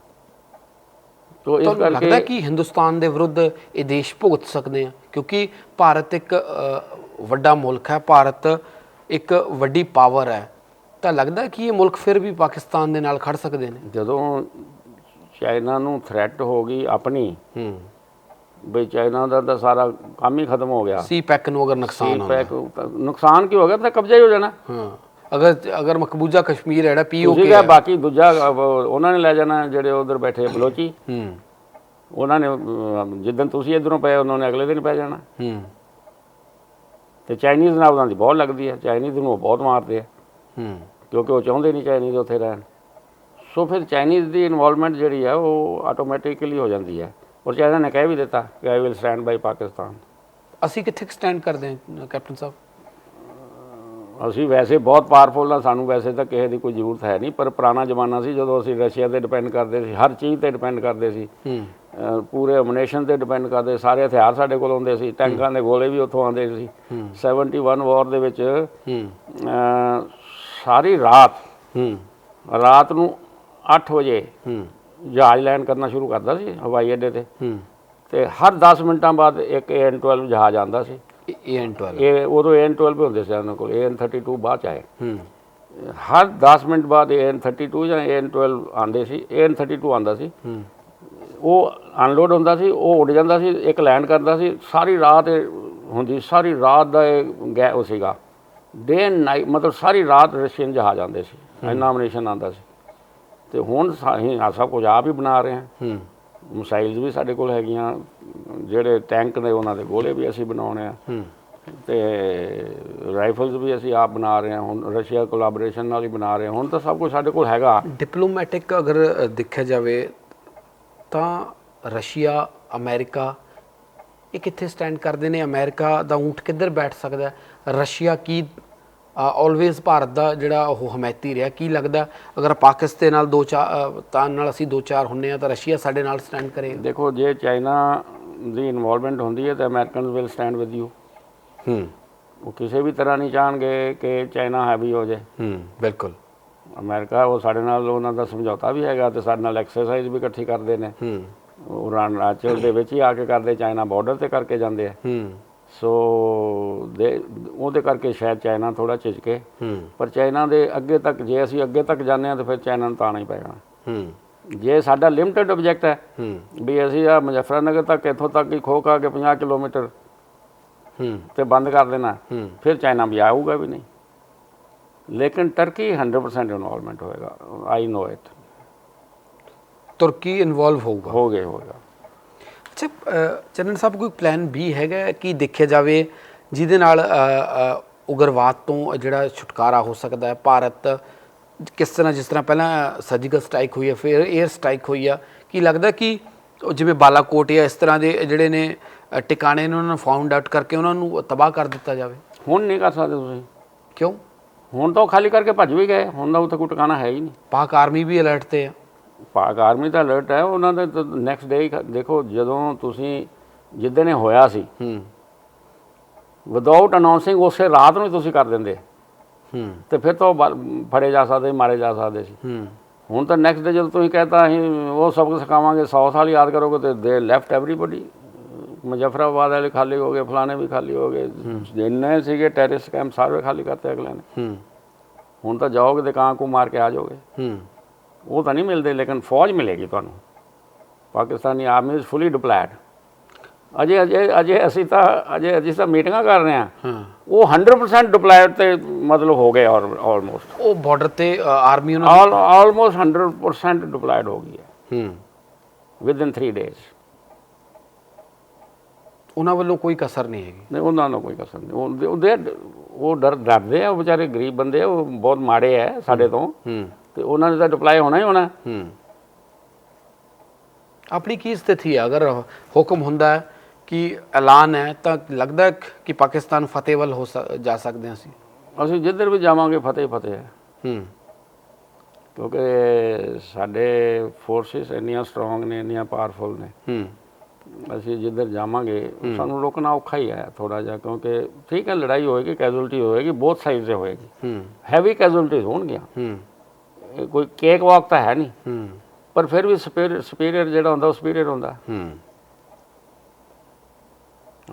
ਤੋ ਇਸ ਤੁਹਾਨੂੰ ਲੱਗਦਾ ਕਰਕੇ ਕਿ ਹਿੰਦੁਸਤਾਨ ਦੇ ਵਿਰੁੱਧ ਇਹ ਦੇਸ਼ ਭੁਗਤ ਸਕਦੇ ਆ? ਕਿਉਂਕਿ ਭਾਰਤ ਇੱਕ ਵੱਡਾ ਮੁਲਕ ਹੈ ਭਾਰਤ ਇੱਕ ਵੱਡੀ ਪਾਵਰ ਹੈ। ਤਾਂ ਲੱਗਦਾ ਕਿ ਇਹ ਮੁਲਕ ਫਿਰ ਵੀ ਪਾਕਿਸਤਾਨ ਦੇ ਨਾਲ ਖੜ ਸਕਦੇ ਨੇ? ਜਦੋਂ ਚਾਈਨਾ ਨੂੰ ਥ੍ਰੈਟ ਹੋ ਗਈ ਆਪਣੀ ਹੂੰ। ਬਈ ਚਾਈਨਾ ਦਾ ਤਾਂ ਸਾਰਾ ਕੰਮ ਹੀ ਖਤਮ ਹੋ ਗਿਆ। ਸੀ ਪੈਕ ਨੂੰ ਅਗਰ ਨੁਕਸਾਨ ਹੋ ਪੈਕ ਨੁਕਸਾਨ ਕੀ ਹੋ ਗਿਆ ਤਾਂ ਕਬਜ਼ਾ ਹੀ ਹੋ ਜਾਣਾ। ਹਾਂ ਅਗਰ ਅਗਰ ਮਕਬੂਜ਼ਾ ਕਸ਼ਮੀਰ ਹੈ ਜਿਹੜਾ ਪੀਓਕੇ ਕਿਹਾ ਬਾਕੀ ਦੂਜਾ ਉਹਨਾਂ ਨੇ ਲੈ ਜਾਣਾ ਜਿਹੜੇ ਉਧਰ ਬੈਠੇ ਬਲੋਚੀ। ਹੂੰ। ਉਹਨਾਂ ਨੇ ਜਿੱਦਣ ਤੁਸੀਂ ਇਧਰੋਂ ਪਏ ਉਹਨਾਂ ਨੇ ਅਗਲੇ ਦਿਨ ਪੈ ਜਾਣਾ। ਹੂੰ। ਤੇ ਚਾਈਨੀਜ਼ ਨਾਲ ਉਹਨਾਂ ਦੀ ਬਹੁਤ ਲੱਗਦੀ ਹੈ ਚਾਈਨੀਜ਼ ਨੂੰ ਬਹੁਤ ਮਾਰਦੇ ਆ। ਹੂੰ। ਕਿਉਂਕਿ ਉਹ ਚਾਹੁੰਦੇ ਨਹੀਂ ਚਾਈਨੀਜ਼ ਉੱਥੇ ਰਹਿਣ। ਸੋ ਫਿਰ ਚਾਈਨੀਜ਼ ਦੀ ਇਨਵੋਲਵਮੈਂਟ ਜਿਹੜੀ ਹੈ ਉਹ ਆਟੋਮੈਟਿਕਲੀ ਹੋ ਜਾਂਦੀ ਹੈ ਔਰ ਚਾਈਨਾ ਨੇ ਕਹਿ ਵੀ ਦਿੱਤਾ ਕਿ I will stand by Pakistan. ਅਸੀਂ ਕਿੱਥੇ ਸਟੈਂਡ ਕਰਦੇ ਹਾਂ ਕੈਪਟਨ ਸਾਹਿਬ? ਅਸੀਂ ਵੈਸੇ ਬਹੁਤ ਪਾਵਰਫੁਲ ਆ ਸਾਨੂੰ ਵੈਸੇ ਤਾਂ ਕਿਸੇ ਦੀ ਕੋਈ ਜ਼ਰੂਰਤ ਹੈ ਨਹੀਂ ਪਰ ਪੁਰਾਣਾ ਜ਼ਮਾਨਾ ਸੀ ਜਦੋਂ ਅਸੀਂ ਰਸ਼ੀਆ ਤੇ ਡਿਪੈਂਡ ਕਰਦੇ ਸੀ ਹਰ ਚੀਜ਼ ਤੇ ਡਿਪੈਂਡ ਕਰਦੇ ਸੀ। ਪੂਰੇ ਅਮਨੇਸ਼ਨ ਤੇ ਡਿਪੈਂਡ ਕਰਦੇ ਸਾਰੇ ਹਥਿਆਰ ਸਾਡੇ ਕੋਲ ਆਉਂਦੇ ਸੀ ਟੈਂਕਾਂ ਦੇ ਗੋਲੇ ਵੀ ਉੱਥੋਂ ਆਉਂਦੇ ਸੀ। 71 ਵਾਰ ਦੇ ਵਿੱਚ ਸਾਰੀ ਰਾਤ ਰਾਤ ਨੂੰ 8 ਵਜੇ ਜਹਾਜ਼ ਲੈਂਡ ਕਰਨਾ ਸ਼ੁਰੂ ਕਰਦਾ ਸੀ ਹਵਾਈ ਅੱਡੇ ਤੇ। ਹੂੰ। ਤੇ ਹਰ 10 ਮਿੰਟਾਂ ਬਾਅਦ ਇੱਕ AN12 ਜਹਾਜ਼ ਆਉਂਦਾ ਸੀ। AN12 ਇਹ ਉਦੋਂ AN12 ਵੀ ਹੁੰਦੇ ਸੀ ਉਹਨਾਂ ਕੋਲ AN32 ਬਾਅਦ ਚ ਆਏ। ਹੂੰ। ਹਰ 10 ਮਿੰਟ ਬਾਅਦ AN32 ਜਾਂ AN12 ਆਉਂਦੇ ਸੀ AN32 ਆਉਂਦਾ ਸੀ। ਹੂੰ। ਉਹ ਅਨਲੋਡ ਹੁੰਦਾ ਸੀ ਉਹ ਉੱਡ ਜਾਂਦਾ ਸੀ ਇੱਕ ਲੈਂਡ ਕਰਦਾ ਸੀ ਸਾਰੀ ਰਾਤ ਹੁੰਦੀ ਸਾਰੀ ਰਾਤ ਦਾ ਇਹ ਗੈ ਉਹ ਸੀਗਾ। ਡੇ ਐਂਡ ਨਾਈਟ ਮਤਲਬ ਸਾਰੀ ਰਾਤ ਰਸ਼ੀਅਨ ਜਹਾਜ਼ ਆਉਂਦੇ ਸੀ ਇੰਨਾ ਅਮਨੀਸ਼ਨ ਆਉਂਦਾ ਸੀ। ਤੇ ਹੁਣ ਅਸੀਂ ਸਭ ਕੁਝ ਆਪ ਹੀ ਬਣਾ ਰਹੇ ਹਾਂ। ਹੂੰ। ਮਿਸਾਈਲਸ ਵੀ ਸਾਡੇ ਕੋਲ ਹੈਗੀਆਂ ਜਿਹੜੇ ਟੈਂਕ ਨੇ ਉਹਨਾਂ ਦੇ ਗੋਲੇ ਵੀ ਅਸੀਂ ਬਣਾਉਣੇ ਆ। ਹੂੰ। ਤੇ ਰਾਈਫਲਸ ਵੀ ਅਸੀਂ ਆਪ ਬਣਾ ਰਹੇ ਹਾਂ ਹੁਣ ਰਸ਼ੀਆ ਕੋਲੈਬੋਰੇਸ਼ਨ ਨਾਲ ਹੀ ਬਣਾ ਰਹੇ ਹਾਂ। ਹੁਣ ਤਾਂ ਸਭ ਕੁਝ ਸਾਡੇ ਕੋਲ ਹੈਗਾ। ਡਿਪਲੋਮੈਟਿਕ ਅਗਰ ਦੇਖਿਆ ਜਾਵੇ ਤਾਂ ਰਸ਼ੀਆ ਅਮਰੀਕਾ ਇਹ ਕਿੱਥੇ ਸਟੈਂਡ ਕਰਦੇ ਨੇ? ਅਮਰੀਕਾ ਦਾ ਊਂਠ ਕਿੱਧਰ ਬੈਠ ਸਕਦਾ? ਰਸ਼ੀਆ ਕੀ ਆਲਵੇਜ਼ ਭਾਰਤ ਦਾ ਜਿਹੜਾ ਉਹ ਹਮਾਇਤੀ ਰਿਹਾ। ਕੀ ਲੱਗਦਾ ਅਗਰ ਪਾਕਿਸਤਾਨ ਨਾਲ ਦੋ ਚਾਰ ਤਾਂ ਨਾਲ ਅਸੀਂ ਦੋ ਚਾਰ ਹੁੰਨੇ ਆ ਤਾਂ ਰਸ਼ੀਆ ਸਾਡੇ ਨਾਲ ਸਟੈਂਡ ਕਰੇਗਾ ਦੇਖੋ ਜੇ ਚਾਈਨਾ ਦੀ ਇਨਵੋਲਵਮੈਂਟ ਹੁੰਦੀ ਹੈ ਤਾਂ Americans will stand with you ਹੂੰ। ਉਹ ਕਿਸੇ ਵੀ ਤਰ੍ਹਾਂ ਨਹੀਂ ਚਾਹਣਗੇ ਕਿ ਚਾਈਨਾ ਹੈਵੀ ਹੋ ਜਾਏ। ਹੂੰ ਬਿਲਕੁਲ। ਅਮਰੀਕਾ ਉਹ ਸਾਡੇ ਨਾਲ ਉਹਨਾਂ ਦਾ ਸਮਝੌਤਾ ਵੀ ਹੈਗਾ ਤੇ ਸਾਡੇ ਨਾਲ ਐਕਸਰਸਾਈਜ਼ ਵੀ ਇਕੱਠੀ ਕਰਦੇ ਨੇ। ਹੂੰ। ਉਹ ਅਰੁਣਾਚਲ ਦੇ ਵਿੱਚ ਹੀ ਆ ਕੇ ਕਰਦੇ ਚਾਈਨਾ ਬਾਰਡਰ ਤੇ ਕਰਕੇ ਜਾਂਦੇ ਆ। ਹੂੰ। ਸੋ ਦੇ ਉਹਦੇ ਕਰਕੇ ਸ਼ਾਇਦ ਚਾਈਨਾ ਥੋੜਾ ਝਿਜਕੇ। ਹੂੰ। ਪਰ ਚਾਈਨਾ ਦੇ ਅੱਗੇ ਤੱਕ ਜੇ ਅਸੀਂ ਅੱਗੇ ਤੱਕ ਜਾਂਦੇ ਹਾਂ ਤਾਂ ਫਿਰ ਚਾਈਨਾ ਨੂੰ ਤਾਣਾ ਹੀ ਪੈਣਾ ਹੂੰ। ਜੇ ਸਾਡਾ ਲਿਮਟਿਡ ਆਬਜੈਕਟ ਹੈ ਹੂੰ। ਵੀ ਅਸੀਂ ਆ ਮੁਜ਼ੱਫਰਨਗਰ ਤੱਕ ਇੱਥੋਂ ਤੱਕ ਹੀ ਖੋ ਖਾ ਕੇ 50 ਕਿਲੋਮੀਟਰ ਹੂੰ। ਤੇ ਬੰਦ ਕਰ ਦੇਣਾ ਹੂੰ। ਫਿਰ ਚਾਈਨਾ ਵੀ ਆਊਗਾ ਵੀ ਨਹੀਂ। ਲੇਕਿਨ ਟਰਕੀ 100% ਇਨਵੋਲਵਮੈਂਟ ਹੋਏਗਾ। ਆਈ ਨੋ ਇਟ ਤੁਰਕੀ ਇਨਵੋਲਵ ਹੋਊਗਾ। ਹੋ ਗਏ ਹੋਗਾ ਅੱਛਾ ਅ, ਚੰਨਨ ਸਾਹਿਬ ਕੋਈ ਪਲਾਨ ਵੀ ਹੈਗਾ ਕਿ ਦੇਖਿਆ ਜਾਵੇ ਜਿਹਦੇ ਨਾਲ ਉਗਰਵਾਦ ਤੋਂ ਜਿਹੜਾ ਛੁਟਕਾਰਾ ਹੋ ਸਕਦਾ ਹੈ ਭਾਰਤ ਕਿਸ ਤਰ੍ਹਾਂ ਜਿਸ ਤਰ੍ਹਾਂ ਪਹਿਲਾਂ ਸਰਜੀਕਲ ਸਟ੍ਰਾਈਕ ਹੋਈ ਹੈ ਫਿਰ 에ਅਰ ਸਟ੍ਰਾਈਕ ਹੋਈ ਆ ਕੀ ਲੱਗਦਾ ਕਿ ਜਿਵੇਂ ਬਾਲਾਕੋਟ ਜਾਂ ਇਸ ਤਰ੍ਹਾਂ ਦੇ ਜਿਹੜੇ ਨੇ ਟਿਕਾਣੇ ਨੇ ਉਹਨਾਂ ਨੂੰ ਫਾਊਂਡ ਆਊਟ ਕਰਕੇ ਉਹਨਾਂ ਨੂੰ ਤਬਾਹ ਕਰ ਦਿੱਤਾ ਜਾਵੇ? ਹੁਣ ਨਹੀਂ ਕਰ ਸਕਦੇ ਤੁਸੀਂ। ਕਿਉਂ? ਹੁਣ ਤਾਂ ਖਾਲੀ ਕਰਕੇ ਭੱਜ ਵੀ ਗਏ ਹੁਣ ਤਾਂ ਉੱਥੇ ਕੋਈ ਟਿਕਾਣਾ ਹੈ ਹੀ ਨਹੀਂ। ਪਾਕ ਆਰਮੀ ਵੀ ਅਲਰਟ ਤੇ ਆ। ਪਾਕ ਆਰਮੀ ਦਾ ਅਲਰਟ ਹੈ ਉਹਨਾਂ ਦੇ ਨੈਕਸਟ ਡੇ ਦੇਖੋ ਜਦੋਂ ਤੁਸੀਂ ਜਿੱਦਣ ਇਹ ਹੋਇਆ ਸੀ ਹੂੰ। ਵਿਦਆਊਟ ਅਨਾਉਂਸਿੰਗ ਉਸੇ ਰਾਤ ਨੂੰ ਤੁਸੀਂ ਕਰ ਦਿੰਦੇ। ਹੂੰ। ਤੇ ਫਿਰ ਤਾਂ ਫੜੇ ਜਾ ਸਕਦੇ ਮਾਰੇ ਜਾ ਸਕਦੇ ਸੀ। ਹੂੰ। ਹੁਣ ਤਾਂ ਨੈਕਸਟ ਡੇ ਜਦੋਂ ਤੁਸੀਂ ਕਹਤਾ ਅਸੀਂ ਉਹ ਸਬਕ ਸਿਖਾਵਾਂਗੇ 100 ਸਾਲ ਯਾਦ ਕਰੋਗੇ ਤੇ ਦੇ ਲੈਫਟ ਐਵਰੀਬਡੀ ਮੁਜ਼ੱਫਰਾਬਾਦ ਵਾਲੇ ਖਾਲੀ ਹੋ ਗਏ ਫਲਾਣੇ ਵੀ ਖਾਲੀ ਹੋ ਗਏ। ਜਿੰਨੇ ਸੀਗੇ ਟੈਰਰਿਸਟ ਕੈਂਪ ਸਾਰੇ ਖਾਲੀ ਕਰਤੇ ਅਗਲੇ ਨੇ। ਹੂੰ। ਹੁਣ ਹੁਣ ਤਾਂ ਜਾਓਗੇ ਤੇ ਕਾਂ ਕੋ ਮਾਰ ਕੇ ਆ ਜਾਓਗੇ। ਹੂੰ। ਉਹ ਤਾਂ ਨਹੀਂ ਮਿਲਦੇ ਲੇਕਿਨ ਫੌਜ ਮਿਲੇਗੀ ਤੁਹਾਨੂੰ। Pakistani army is fully deployed ਅਜੇ ਅਜੇ ਅਜੇ ਅਸੀਂ ਤਾਂ ਅਜੇ ਅਸੀਂ ਤਾਂ ਮੀਟਿੰਗਾਂ ਕਰ ਰਹੇ ਹਾਂ। ਉਹ 100% ਡਿਪਲਾਇਡ ਤੇ ਮਤਲਬ ਹੋ ਗਏ ਔਰ ਆਲਮੋਸਟ ਉਹ ਬਾਰਡਰ ਤੇ ਆਰਮੀ ਉਹਨਾਂ ਆਲ ਆਲਮੋਸਟ 100% ਡਿਪਲਾਇਡ ਹੋ ਗਈ ਹੈ। ਹੂੰ। ਵਿਦਿਨ 3 ਡੇਜ਼ ਉਹਨਾਂ ਵੱਲੋਂ ਕੋਈ ਕਸਰ ਨਹੀਂ ਹੈਗੀ। ਨਹੀਂ ਉਹਨਾਂ ਨੂੰ ਕੋਈ ਕਸਰ ਨਹੀਂ। ਉਹ ਉਹ ਡਰ ਡਰਦੇ ਆ ਉਹ ਵਿਚਾਰੇ ਗਰੀਬ ਬੰਦੇ ਆ ਉਹ ਬਹੁਤ ਮਾੜੇ ਆ ਸਾਡੇ ਤੋਂ। ਹੂੰ। ਤੇ ਉਹਨਾਂ ਨੇ ਤਾਂ ਡਿਪਲਾਈ ਹੋਣਾ ਹੀ ਹੋਣਾ। ਹੂੰ। ਆਪਣੀ ਕੀ ਸਥਿਤੀ ਹੈ ਅਗਰ ਹੁਕਮ ਹੁੰਦਾ ਹੈ ਕਿ ਐਲਾਨ ਹੈ ਤਾਂ ਲੱਗਦਾ ਹੈ ਕਿ ਪਾਕਿਸਤਾਨ ਫਤਿਹ ਵੱਲ ਹੋ ਜਾ ਸਕਦੇ ਹਾਂ ਅਸੀਂ? ਅਸੀਂ ਜਿੱਧਰ ਵੀ ਜਾਵਾਂਗੇ ਫਤਿਹ ਫਤਿਹ ਹੈ। ਹੂੰ। ਕਿਉਂਕਿ ਸਾਡੇ ਫੋਰਸਿਸ ਇੰਨੀਆਂ ਸਟਰੋਂਗ ਨੇ ਇੰਨੀਆਂ ਪਾਵਰਫੁਲ ਨੇ। ਹੂੰ। ਅਸੀਂ ਜਿੱਧਰ ਜਾਵਾਂਗੇ ਸਾਨੂੰ ਰੋਕਣਾ ਔਖਾ ਹੀ ਹੈ ਥੋੜਾ ਜਿਹਾ ਕਿਉਂਕਿ ਠੀਕ ਹੈ ਲੜਾਈ ਹੋਏਗੀ ਕੈਜੂਅਲਟੀ ਹੋਏਗੀ ਬਹੁਤ ਸਾਈਡ ਤੇ ਹੋਏਗੀ। ਹੂੰ। ਹੈਵੀ ਕੈਜੂਅਲਟੀ ਹੋਣਗੀਆਂ। ਹੂੰ। ਕੋਈ ਕੇਕ ਵਾਕ ਤਾਂ ਹੈ ਨਹੀਂ। ਹੂੰ। ਪਰ ਫਿਰ ਵੀ ਸੁਪੀਰੀਅਰ ਸੁਪੀਰੀਅਰ ਜਿਹੜਾ ਹੁੰਦਾ ਉਹ ਸੁਪੀਰੀਅਰ ਹੁੰਦਾ। ਹੂੰ।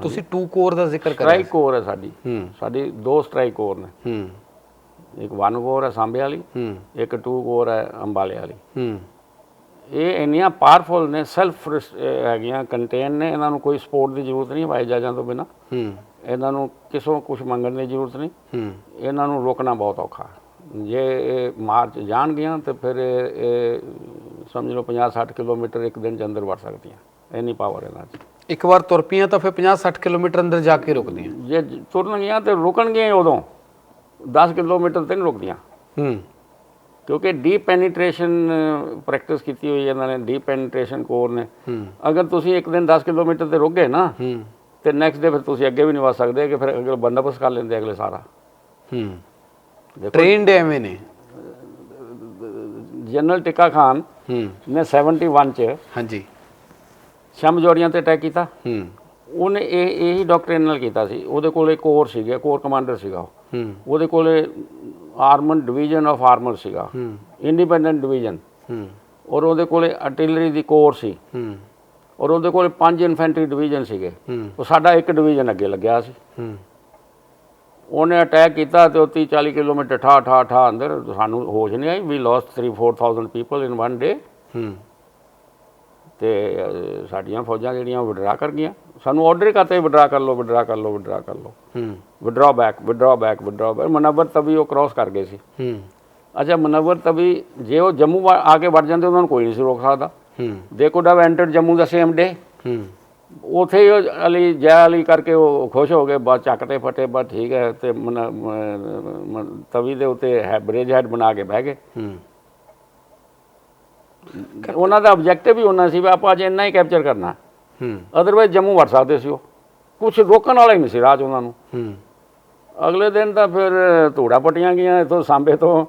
ਤੁਸੀਂ ਟੂ ਕੋਰ ਦਾ ਜ਼ਿਕਰ ਕਰ ਸਟ੍ਰਾਈਕ ਕੋਰ ਹੈ ਸਾਡੀ। ਹੂੰ। ਸਾਡੀ ਦੋ ਸਟ੍ਰਾਈਕ ਕੋਰ ਨੇ। ਹੂੰ। ਇੱਕ ਵਨ ਕੋਰ ਹੈ ਸਾਂਬੇ ਵਾਲੀ ਹੂੰ। ਇੱਕ ਟੂ ਕੋਰ ਹੈ ਅੰਬਾਲੇ ਵਾਲੀ। ਹੂੰ। ਇਹ ਇੰਨੀਆਂ ਪਾਵਰਫੁਲ ਨੇ ਸੈਲਫ ਹੈਗੀਆਂ ਕੰਟੇਨ ਨੇ ਇਹਨਾਂ ਨੂੰ ਕੋਈ ਸਪੋਰਟ ਦੀ ਜ਼ਰੂਰਤ ਨਹੀਂ ਹਵਾਈ ਜਹਾਜ਼ਾਂ ਤੋਂ ਬਿਨਾ। ਹੂੰ। ਇਹਨਾਂ ਨੂੰ ਕਿਸੇ ਕੁਝ ਮੰਗਣ ਦੀ ਜ਼ਰੂਰਤ ਨਹੀਂ। ਹੂੰ। ਇਹਨਾਂ ਨੂੰ ਰੋਕਣਾ ਬਹੁਤ ਔਖਾ। ਜੇ ਇਹ ਮਾਰਚ ਜਾਣਗੀਆਂ ਤੇ ਫਿਰ ਇਹ ਸਮਝ ਲਓ 50 60 ਕਿਲੋਮੀਟਰ ਇੱਕ ਦਿਨ ਚ ਅੰਦਰ ਵੜ ਸਕਦੀਆਂ। ਇੰਨੀ ਪਾਵਰ ਇਹਨਾਂ 'ਚ ਇੱਕ ਵਾਰ ਤੁਰ ਪਈਆਂ ਤਾਂ ਫਿਰ 50 60 ਕਿਲੋਮੀਟਰ ਅੰਦਰ ਜਾ ਕੇ ਰੁਕਦੀਆਂ। ਜੇ ਤੁਰਨਗੀਆਂ ਤੇ ਰੁਕਣਗੀਆਂ ਉਦੋਂ 10 ਕਿਲੋਮੀਟਰ ਤੇ ਨਹੀਂ ਰੁਕਦੀਆਂ। ਹੂੰ। ਕਿਉਂਕਿ ਡੀਪ ਪੈਨੀਟ੍ਰੇਸ਼ਨ ਪ੍ਰੈਕਟਿਸ ਕੀਤੀ ਹੋਈ ਇਹਨਾਂ ਨੇ ਡੀਪ ਪੈਨੀਟ੍ਰੇਸ਼ਨ ਕੋਰ ਨੇ। ਹੂੰ। ਅਗਰ ਤੁਸੀਂ ਇੱਕ ਦਿਨ 10 ਕਿਲੋਮੀਟਰ ਤੇ ਰੁਕ ਗਏ ਨਾ ਹੂੰ। ਤੇ ਨੈਕਸਟ ਡੇ ਫਿਰ ਤੁਸੀਂ ਅੱਗੇ ਵੀ ਨਹੀਂ ਵਧ ਸਕਦੇ ਕਿ ਫਿਰ ਅਗਲੇ ਬੰਦੋਬਸਤ ਕਰ ਲੈਂਦੇ ਅਗਲੇ ਸਾਰਾ। ਹੂੰ। ਟ੍ਰੇਨਡ ਐਵੇਂ ਨੇ। ਜਨਰਲ ਟਿੱਕਾ ਖਾਨ ਹੂੰ। ਨੇ 71 ਚ ਹਾਂਜੀ। ਸ਼ਮ ਜੋੜੀਆਂ ਤੇ ਅਟੈਕ ਕੀਤਾ। ਹੂੰ। ਉਹਨੇ ਇਹ ਇਹੀ ਡਾਕਟਰ ਨਾਲ ਕੀਤਾ ਸੀ। ਉਹਦੇ ਕੋਲ ਇੱਕ ਕੋਰ ਸੀਗਾ ਕੋਰ ਕਮਾਂਡਰ ਸੀਗਾ। ਹੂੰ। ਉਹਦੇ ਕੋਲੇ ਆਰਮਡ ਡਿਵੀਜ਼ਨ ਆਫ ਆਰਮਰ ਸੀਗਾ। ਹੂੰ। Independent division. ਹੂੰ। ਔਰ ਉਹਦੇ ਕੋਲੇ ਆਰਟਿਲਰੀ ਦੀ ਕੋਰ ਸੀ। ਹੂੰ। ਔਰ ਉਹਦੇ ਕੋਲੇ ਪੰਜ ਇਨਫੈਂਟਰੀ ਡਿਵੀਜ਼ਨ ਸੀਗੇ। ਉਹ ਸਾਡਾ ਇੱਕ ਡਿਵੀਜ਼ਨ ਅੱਗੇ ਲੱਗਿਆ ਸੀ। ਹੂੰ। ਉਹਨੇ ਅਟੈਕ ਕੀਤਾ ਤੇ ਉਹ 30 40 ਕਿਲੋਮੀਟਰ ਠਾ ਠਾ ਠਾ ਅੰਦਰ ਸਾਨੂੰ ਹੋਸ਼ ਨਹੀਂ ਆਈ we lost 3 4000 people in one day ਹੂੰ। ਤੇ ਸਾਡੀਆਂ ਫੌਜਾਂ ਜਿਹੜੀਆਂ ਵਿਡਰਾ ਕਰ ਗਈਆਂ। ਸਾਨੂੰ ਆਰਡਰ ਕਰਤੇ ਵਿਡਰਾ ਕਰ ਲਓ ਵਿਡਰਾ ਕਰ ਲਓ ਵਿਡਰਾ ਕਰ ਲਓ। ਹੂੰ। Withdraw back withdraw back withdraw back Munawar Tawi ਉਹ ਕ੍ਰਾਸ ਕਰ ਗਏ ਸੀ। ਹੂੰ। ਅੱਛਾ ਮਨਵਰ ਤਵੀ ਜੇ ਉਹ ਜੰਮੂ ਆ ਕੇ ਵੜ ਜਾਂਦੇ ਉਹਨਾਂ ਨੂੰ ਕੋਈ ਨਹੀਂ ਸੀ ਰੋਕ ਸਕਦਾ। ਹੂੰ। They could have entered Jammu the same day ਹੂੰ। ਉਥੇ ਹੀ ਉਹ ਅਲੀ ਜੈ ਅਲੀ ਕਰਕੇ ਉਹ ਖੁਸ਼ ਹੋ ਗਏ ਬਸ ਚੱਕਤੇ ਫਟੇ ਬਸ ਠੀਕ ਹੈ ਤੇ ਤਵੀ ਦੇ ਉੱਤੇ ਹੈ ਬ੍ਰਿਜ ਹੈਡ ਬਣਾ ਕੇ ਬਹਿ ਗਏ। ਹੂੰ। ਉਹਨਾਂ ਦਾ ਆਬਜੈਕਟਿਵ ਵੀ ਉਹਨਾਂ ਸੀ ਵੀ ਆਪਾਂ ਅੱਜ ਇੰਨਾ ਹੀ ਕੈਪਚਰ ਕਰਨਾ। ਹੂੰ। ਅਦਰਵਾਈਜ਼ ਜੰਮੂ ਵੜ ਸਕਦੇ ਸੀ ਉਹ। ਕੁਝ ਰੋਕਣ ਵਾਲਾ ਹੀ ਨਹੀਂ ਸੀ ਰਾਜ ਉਹਨਾਂ ਨੂੰ। ਹੂੰ। ਅਗਲੇ ਦਿਨ ਤਾਂ ਫਿਰ ਧੂੜਾ ਪਟੀਆਂ ਗਈਆਂ ਇਥੋਂ ਸਾਂਬੇ ਤੋਂ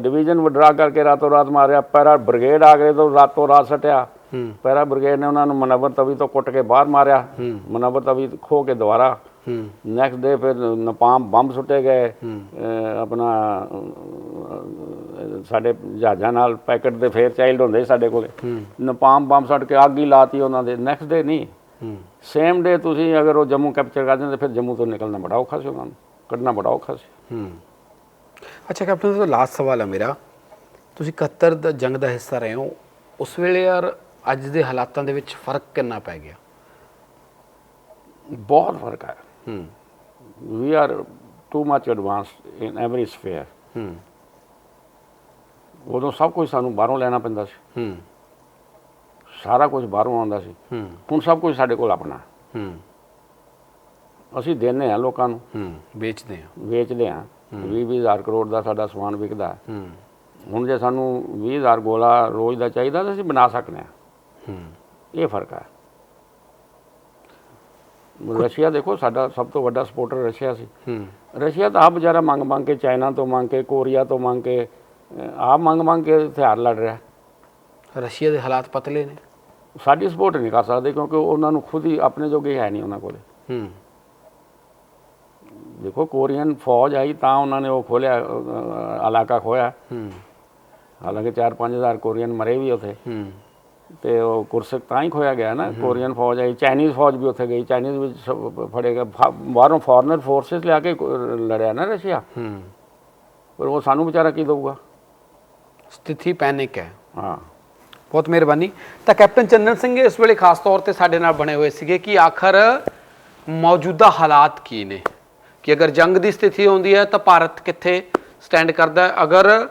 ਡਿਵੀਜ਼ਨ ਵਿਡਰਾ ਕਰਕੇ ਰਾਤੋਂ ਰਾਤ ਮਾਰਿਆ ਪੈਰਾ ਬ੍ਰਿਗੇਡ ਆ ਗਏ ਤੋਂ ਰਾਤੋਂ ਰਾਤ ਸਟਿਆ। ਹੂੰ ਪੈਰਾ ਬ੍ਰਿਗੇਡ ਨੇ ਉਹਨਾਂ ਨੂੰ ਮਨਵਰ ਤਵੀ ਤੋਂ ਕੁੱਟ ਕੇ ਬਾਹਰ ਮਾਰਿਆ। ਮਨਵਰ ਤਵੀ ਖੋ ਕੇ ਦੁਬਾਰਾ। ਨੈਕਸਟ ਡੇ ਫਿਰ ਨਪਾਮ ਬੰਬ ਸੁੱਟੇ ਗਏ। ਆਪਣਾ ਸਾਡੇ ਜਹਾਜ਼ਾਂ ਨਾਲ ਪੈਕਟ ਦੇ ਫੇਰ ਚਾਈਲਡ ਹੁੰਦੇ ਸਾਡੇ ਕੋਲੇ। ਨਪਾਮ ਬੰਬ ਸੁੱਟ ਕੇ ਅੱਗ ਹੀ ਲਾਤੀ ਉਹਨਾਂ ਦੇ। ਨੈਕਸਟ ਡੇ ਨਹੀਂ। ਸੇਮ ਡੇ ਤੁਸੀਂ ਅਗਰ ਉਹ ਜੰਮੂ ਕੈਪਚਰ ਕਰ ਦਿੰਦੇ ਫਿਰ ਜੰਮੂ ਤੋਂ ਨਿਕਲਣਾ ਬੜਾ ਔਖਾ ਸੀ ਉਹਨਾਂ ਨੂੰ। ਕੱਢਣਾ ਬੜਾ ਔਖਾ ਸੀ। ਅੱਛਾ ਕੈਪਟਨ ਸਾਹਿਬ ਲਾਸਟ ਸਵਾਲ ਹੈ ਮੇਰਾ। ਤੁਸੀਂ 71 ਦਾ ਜੰਗ ਦਾ ਹਿੱਸਾ ਰਹੇ ਹੋ। ਉਸ ਵੇਲੇ ਯਾਰ ਅੱਜ ਦੇ ਹਾਲਾਤਾਂ ਦੇ ਵਿੱਚ ਫ਼ਰਕ ਕਿੰਨਾ ਪੈ ਗਿਆ? ਬਹੁਤ ਫ਼ਰਕ ਹੈ ਹੂੰ। We are too much advanced in every sphere ਹੂੰ। ਉਦੋਂ ਸਭ ਕੁਝ ਸਾਨੂੰ ਬਾਹਰੋਂ ਲੈਣਾ ਪੈਂਦਾ ਸੀ। ਹੂੰ। ਸਾਰਾ ਕੁਝ ਬਾਹਰੋਂ ਆਉਂਦਾ ਸੀ। ਹੂੰ। ਹੁਣ ਸਭ ਕੁਝ ਸਾਡੇ ਕੋਲ ਆਪਣਾ। ਹੂੰ। ਅਸੀਂ ਦਿੰਦੇ ਆ ਲੋਕਾਂ ਨੂੰ। ਹੂੰ। ਵੇਚਦੇ ਆ ਵੇਚਦੇ ਆ 20 ਹਜ਼ਾਰ ਕਰੋੜ ਦਾ ਸਾਡਾ ਸਮਾਨ ਵਿਕਦਾ। ਹੈ। ਹੁਣ ਜੇ ਸਾਨੂੰ 20000 ਗੋਲਾ ਰੋਜ਼ ਦਾ ਚਾਹੀਦਾ ਤਾਂ ਅਸੀਂ ਬਣਾ ਸਕਦੇ ਆ ਹੂੰ। ਇਹ ਫ਼ਰਕ ਹੈ ਰਸ਼ੀਆ ਦੇਖੋ ਸਾਡਾ ਸਭ ਤੋਂ ਵੱਡਾ ਸਪੋਰਟਰ ਰਸ਼ੀਆ ਸੀ। ਹੂੰ। ਰਸ਼ੀਆ ਤਾਂ ਆਪ ਵਿਚਾਰਾ ਮੰਗ ਮੰਗ ਕੇ ਚਾਈਨਾ ਤੋਂ ਮੰਗ ਕੇ ਕੋਰੀਆ ਤੋਂ ਮੰਗ ਕੇ ਆਪ ਮੰਗ ਮੰਗ ਕੇ ਹਥਿਆਰ ਲੜ ਰਿਹਾ। ਰਸ਼ੀਆ ਦੇ ਹਾਲਾਤ ਪਤਲੇ ਨੇ। ਸਾਡੀ ਸਪੋਰਟ ਨਹੀਂ ਕਰ ਸਕਦੇ ਕਿਉਂਕਿ ਉਹਨਾਂ ਨੂੰ ਖੁਦ ਹੀ ਆਪਣੇ ਜੋਗੇ ਹੈ ਨਹੀਂ ਉਹਨਾਂ ਕੋਲੇ। ਹੂੰ। ਦੇਖੋ ਕੋਰੀਅਨ ਫੌਜ ਆਈ ਤਾਂ ਉਹਨਾਂ ਨੇ ਉਹ ਖੋਲਿਆ ਇਲਾਕਾ ਖੋਇਆ ਹੂੰ। ਹਾਲਾਂਕਿ 4-5000 ਕੋਰੀਅਨ ਮਰੇ ਵੀ ਉੱਥੇ। ਹੂੰ। ਤੇ ਉਹ ਕੁਰਸਕ ਤਾਂ ਹੀ ਖੋਇਆ ਗਿਆ ਨਾ ਕੋਰੀਅਨ ਫੌਜ ਆਈ ਚਾਈਨੀਜ਼ ਫੌਜ ਵੀ ਉੱਥੇ ਗਈ ਚਾਈਨੀਜ਼ ਵਿੱਚ ਫੜੇਗਾ ਬਾਹਰੋਂ ਫੋਰਨਰ ਫੋਰਸਸ ਲਿਆ ਕੇ ਲੜਿਆ ਨਾ ਰਸ਼ੀਆ। ਹੂੰ। ਪਰ ਉਹ ਸਾਨੂੰ ਵਿਚਾਰਾ ਕੀ ਦਊਗਾ? ਸਥਿਤੀ ਪੈਨਿਕ ਹੈ। ਹਾਂ। ਬਹੁਤ ਮਿਹਰਬਾਨੀ। ਤਾਂ ਕੈਪਟਨ ਚੰਦਨ ਸਿੰਘ ਇਸ ਵੇਲੇ ਖਾਸ ਤੌਰ ਤੇ ਸਾਡੇ ਨਾਲ ਬਣੇ ਹੋਏ ਸੀਗੇ ਕਿ ਆਖਰ ਮੌਜੂਦਾ ਹਾਲਾਤ ਕੀ ਨੇ? ਕਿ ਅਗਰ ਜੰਗ ਦੀ ਸਥਿਤੀ ਹੁੰਦੀ ਹੈ ਤਾਂ ਭਾਰਤ ਕਿੱਥੇ ਸਟੈਂਡ ਕਰਦਾ ਹੈ? ਅਗਰ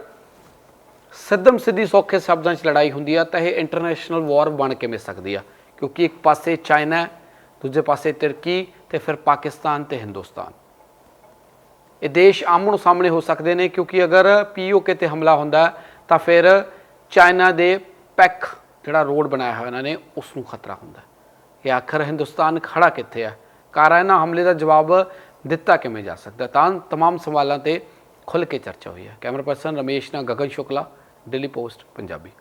ਸਿੱਧਮ ਸਿੱਧੀ ਸੌਖੇ ਸ਼ਬਦਾਂ 'ਚ ਲੜਾਈ ਹੁੰਦੀ ਹੈ ਤਾਂ ਇਹ ਇੰਟਰਨੈਸ਼ਨਲ ਵਾਰ ਬਣ ਕੇ ਮਿਲ ਸਕਦੀ ਆ ਕਿਉਂਕਿ ਇੱਕ ਪਾਸੇ ਚਾਈਨਾ ਹੈ, ਦੂਜੇ ਪਾਸੇ ਤੁਰਕੀ ਤੇ ਫਿਰ ਪਾਕਿਸਤਾਨ ਤੇ ਹਿੰਦੁਸਤਾਨ ਇਹ ਦੇਸ਼ ਆਮਣ ਸਾਹਮਣੇ ਹੋ ਸਕਦੇ ਨੇ ਕਿਉਂਕਿ ਅਗਰ ਪੀਓਕੇ ਤੇ ਹਮਲਾ ਹੁੰਦਾ ਹੈ, ਤਾਂ ਫਿਰ ਚਾਈਨਾ ਦੇ ਪੈਕ ਜਿਹੜਾ ਰੋਡ ਬਣਾਇਆ ਹੋਇਆ ਇਹਨਾਂ ਨੇ ਉਸ ਨੂੰ ਖਤਰਾ ਹੁੰਦਾ ਹੈ। ਇਹ ਆਖਰ ਹਿੰਦੁਸਤਾਨ ਖੜਾ ਕਿੱਥੇ ਹੈ ਕਾਰਾਇਨਾ ਹਮਲੇ ਦਾ ਜਵਾਬ ਦਿੱਤਾ ਕਿਵੇਂ ਜਾ ਸਕਦਾ ਹੈ? ਤਾਂ तमाम ਸਵਾਲਾਂ ਤੇ ਖੁੱਲ ਕੇ ਚਰਚਾ ਹੋਈ ਹੈ ਕੈਮਰਾ ਪਰਸਨ ਰਮੇਸ਼ ਨਾਲ Gagan Shukla Daily Post Punjabi.